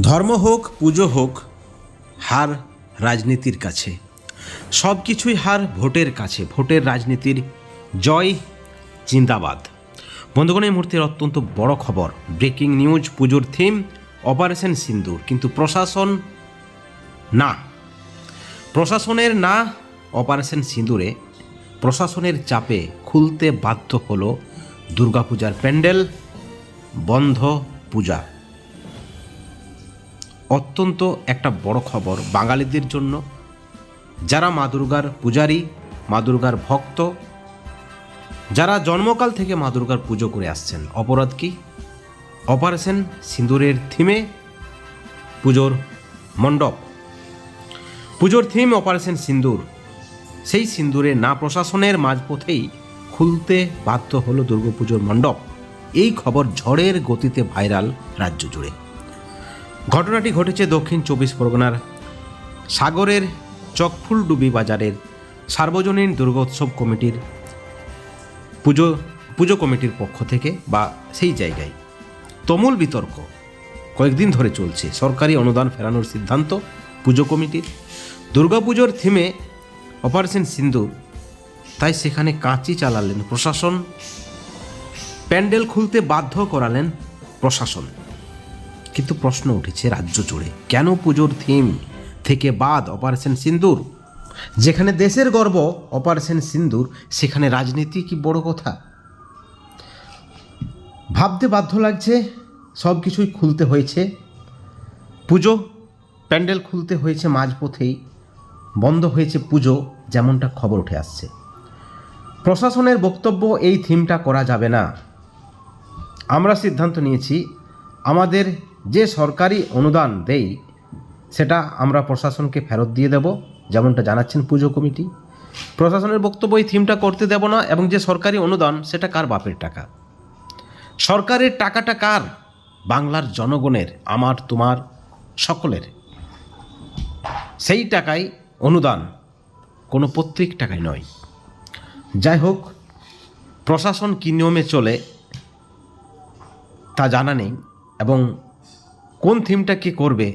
ধর্ম হোক, পুজো হোক, হার রাজনীতির কাছে। সব কিছুই হার ভোটের কাছে। ভোটের রাজনীতির জয় জিন্দাবাদ। বন্ধুগণ, এই মুহূর্তের অত্যন্ত বড় খবর। ব্রেকিং নিউজ, পুজোর থিম, অপারেশন সিন্দুর। কিন্তু প্রশাসন না। প্রশাসনের না, অপারেশন সিঁদুরে প্রশাসনের চাপে খুলতে বাধ্য হলো দুর্গাপূজার প্যান্ডেল, বন্ধ পূজা। অত্যন্ত একটা বড় খবর বাঙালিদের জন্য। যারা মা দুর্গার পূজারী, মা দুর্গার ভক্ত, যারা জন্মকাল থেকে মা দুর্গার পুজো করে আসছেন, অপরাধ কি? অপারেশন সিঁদুরের থিমে পুজোর মণ্ডপ। পুজোর থিম অপারেশন সিন্দুর সেই সিন্দুরে না প্রশাসনের মাঝপথেই খুলতে বাধ্য হলো দুর্গাপুজোর মণ্ডপ। এই খবর ঝড়ের গতিতে ভাইরাল রাজ্য জুড়ে। ঘটনাটি ঘটেছে দক্ষিণ চব্বিশ পরগনার সাগরের চকফুলডুবি বাজারের সার্বজনীন দুর্গোৎসব কমিটির পুজো পুজো কমিটির পক্ষ থেকে বা সেই জায়গায়। তুমুল বিতর্ক কয়েকদিন ধরে চলছে। সরকারি অনুদান ফেরানোর সিদ্ধান্ত পুজো কমিটির। দুর্গাপুজোর থিমে অপারেশন সিন্দুর তাই সেখানে কাঁচি চালালেন প্রশাসন, প্যান্ডেল খুলতে বাধ্য করালেন প্রশাসন। কিন্তু প্রশ্ন উঠেছে রাজ্য জুড়ে। কেন পুজোর থিম থেকে বাদ অপারেশন সিন্দুর? যেখানে দেশের গর্ব অপারেশন সিন্দুর, সেখানে রাজনীতি কি বড় কথা? ভাবতে বাধ্য লাগছে, সব কিছুই খুলতে হয়েছে। পুজো, প্যান্ডেল খুলতে হয়েছে মাঝপথেই। বন্ধ হয়েছে পুজো, যেমনটা খবর উঠে আসছে। প্রশাসনের বক্তব্য, এই থিমটা করা যাবে না। আমরা সিদ্ধান্ত নিয়েছি, আমাদের যে সরকারি অনুদান দেই, সেটা আমরা প্রশাসনকে ফেরত দিয়ে দেব, যেমনটা জানাচ্ছেন পুজো কমিটি। প্রশাসনের বক্তব্য এই থিমটা করতে দেব না, এবং যে সরকারি অনুদান, সেটা কার বাপের টাকা? সরকারের টাকাটা কার? বাংলার জনগণের, আমার, তোমার, সকলের। সেই টাকায় অনুদান, কোনো পৈতৃক টাকায় নয়। যাই হোক, প্রশাসন কী নিয়মে চলে, তা জানা নেই, এবং কোন থিমটা কে করবে?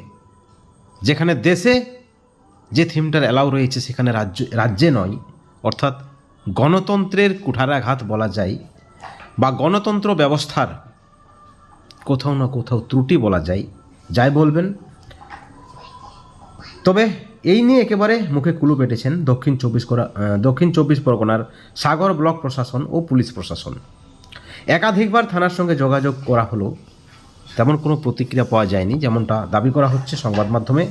যেখানে দেশে যে থিমটার অ্যালাউ রয়েছে সেখানে রাজ্য, রাজ্যে নয়, অর্থাৎ গণতন্ত্রের কুঠারাঘাত বলা যায় বা গণতন্ত্র ব্যবস্থার কোথাও না কোথাও ত্রুটি বলা যায়, যাই বলবেন। তবে এই নিয়ে একেবারে মুখে কুলু পেটেছেন দক্ষিণ চব্বিশ দক্ষিণ চব্বিশ পরগনার সাগর ব্লক প্রশাসন ও পুলিশ প্রশাসন। একাধিকবার থানার সঙ্গে যোগাযোগ করা হলো তেমন কোনো প্রতিক্রিয়া পাওয়া যায়নি, যেমনটা দাবি করা হচ্ছে সংবাদ মাধ্যমে।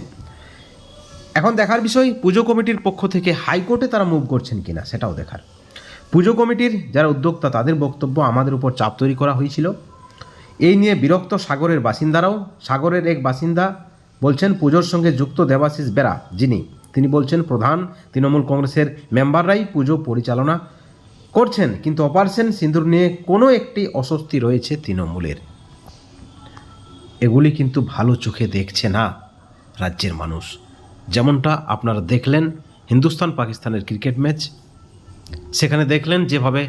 এখন দেখার বিষয়, পুজো কমিটির পক্ষ থেকে হাইকোর্টে তারা মুভ করছেন কিনা, সেটাও দেখার। পুজো কমিটির যারা উদ্যোক্তা, তাদের বক্তব্য আমাদের উপর চাপ তৈরি করা হয়েছিল। এই নিয়ে বিরক্ত সাগরের বাসিন্দারাও, সাগরের এক বাসিন্দা বলছেন, পুজোর সঙ্গে যুক্ত দেবাশিস বেরা, যিনি, তিনি বলছেন, প্রধান তৃণমূল কংগ্রেসের মেম্বাররাই পুজো পরিচালনা করছেন, কিন্তু অপারেশন সিন্দুর নিয়ে কোনো একটি অস্বস্তি রয়েছে তৃণমূলের। এগুলি কিন্তু ভালো চোখে দেখছে না রাজ্যের মানুষ। যেমনটা আপনারা দেখলেন হিন্দুস্তান পাকিস্তানের ক্রিকেট ম্যাচ। সেখানে দেখলেন যেভাবে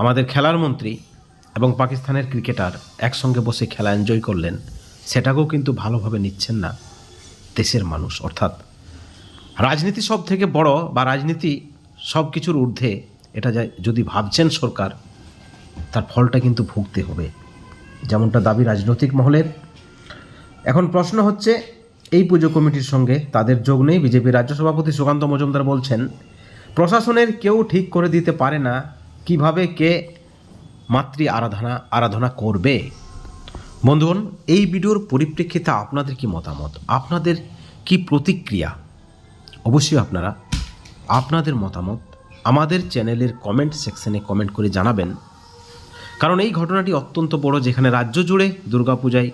আমাদের খেলার মন্ত্রী এবং পাকিস্তানের ক্রিকেটার একসঙ্গে বসে খেলা এনজয় করলেন, সেটাকেও কিন্তু ভালোভাবে নিচ্ছেন না দেশের মানুষ। অর্থাৎ রাজনীতি সব থেকে বড় বা রাজনীতি সব কিছুর ঊর্ধ্বে, এটা যদি ভাবছেন সরকার, তার ফলটা কিন্তু ভুগতে হবে। যেমনটা দাবি রাজনৈতিক মহলের। এখন প্রশ্ন হচ্ছে, এই পুজো কমিটির সঙ্গে তাদের যোগ নেই? বিজেপির রাজ্য সভাপতি সুকান্ত মজুমদার বলছেন, প্রশাসনের কেউ ঠিক করে দিতে পারে না, কীভাবে কে মাতৃ আরাধনা আরাধনা করবে? বন্ধুগণ, এই ভিডিওর পরিপ্রেক্ষিতে আপনাদের কি মতামত? আপনাদের কি প্রতিক্রিয়া? অবশ্যই আপনারা আপনাদের মতামত আমাদের চ্যানেলের কমেন্ট সেকশনে কমেন্ট করে জানাবেন। কারণ এই ঘটনাটি অত্যন্ত বড়, যেখানে রাজ্য জুড়ে দুর্গাপূজায়,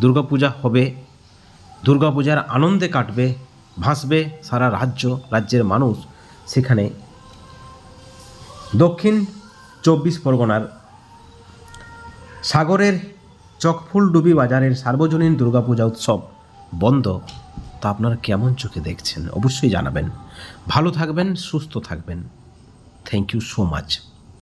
দুর্গাপূজা হবে, দুর্গাপূজার আনন্দে কাটবে, ভাসবে সারা রাজ্য, রাজ্যের মানুষ সেখানে। দক্ষিণ চব্বিশ পরগনার সাগরের চকফুলডুবি বাজারের সার্বজনীন দুর্গাপূজা উৎসব বন্ধ। তা আপনারা কেমন চোখে দেখছেন? অবশ্যই জানাবেন। ভালো থাকবেন, সুস্থ থাকবেন। Thank you so much